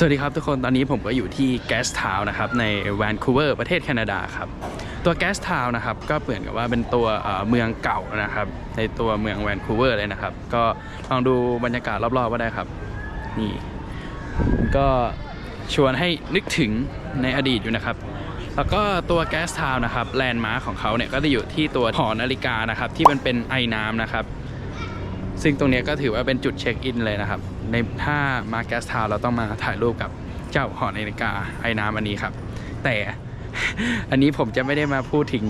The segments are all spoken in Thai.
สวัสดีครับทุกคนตอนนี้ผมก็อยู่ที่แกสทาวนะครับในแวนคูเวอร์ประเทศแคนาดาครับตัวแกสทาวนะครับก็เหมือนกับว่าเป็นตัวเอ่อเมืองเก่านะครับในตัวเมืองแวนคูเวอร์เลยนะครับ ก็ลองดูบรรยากาศรอบๆก็ได้ครับนี่ก็ชวนให้นึกถึงในอดีตอยู่นะครับ แล้วก็ตัวแกสทาวนะครับแลนด์มาร์คของเขาเนี่ยก็จะอยู่ที่ตัวหอนาฬิกานะครับที่มันเป็นไอ้น้ำนะครับ ซึ่งตรงนี้ก็ถือว่าเป็นจุดเช็คอินเลยนะครับ ในถ้ามาแกสทาวเราต้องมาถ่ายรูปกับเจ้าหอนาฬิกาไอ้น้ำอันนี้ครับ แต่อันนี้ผมจะไม่ได้มาพูดถึง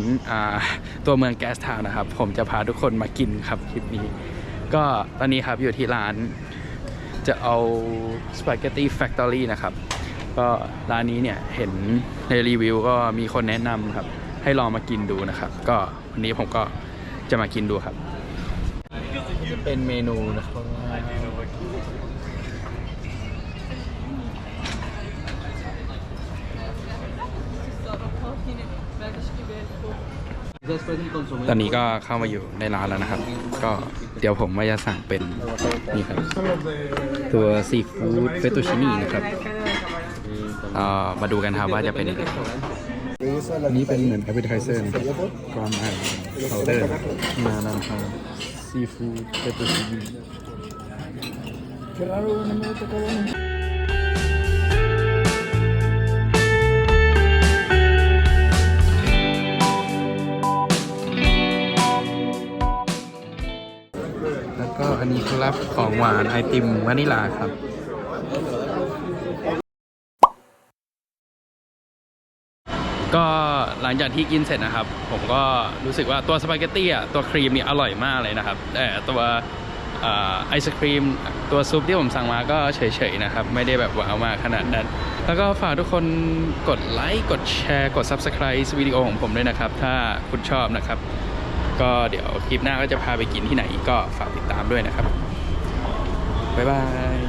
ตัวเมืองแกสทาวนะครับ ผมจะพาทุกคนมากินครับคลิปนี้ ก็ตอนนี้ครับอยู่ที่ร้านจะเอาสปาเกตตี้แฟคทอรี่นะครับ ก็ร้านนี้เนี่ยเห็นในรีวิวก็มีคนแนะนำครับ ให้ลองมากินดูนะครับ ก็วันนี้ผมก็จะมากินดูครับ เป็นเมนูนะครับตอนนี้ก็เข้ามาอยู่ในร้านแล้วนะครับ ก็เดี๋ยวผมว่าจะสั่งเป็นนี่ครับ ตัวซีฟู้ดเฟตตูชินี่นะครับเอ่อมาดูกันครับว่าจะเป็นยังไงอันนี้เป็นเหมือน appetizer นะครับก่อนอาหารเคาน์เตอร์มาแล้วนะครับ ซีฟู้ดเฟตตูชินี่แล้วก็อันนี้ครับของหวานไอติมวานิลาครับ ก็หลังจากที่กินเสร็จนะครับ ผมก็รู้สึกว่าตัวสปาเกตตี้อะตัวครีมนี่อร่อยมากเลยนะครับแต่ตัวอไอศครีมตัวซุปที่ผมสั่งมาก็เฉยๆนะครับ ไม่ได้แบบว้าวมากขนาดนั้น แล้วก็ฝากทุกคนกดไลค์กดแชร์กด Subscribe วิดีโอของผมด้วยนะครับ ถ้าคุณชอบนะครับ ก็เดี๋ยวคลิปหน้าก็จะพาไปกินที่ไหนก็ฝากติดตามด้วยนะครับ บ๊ายบาย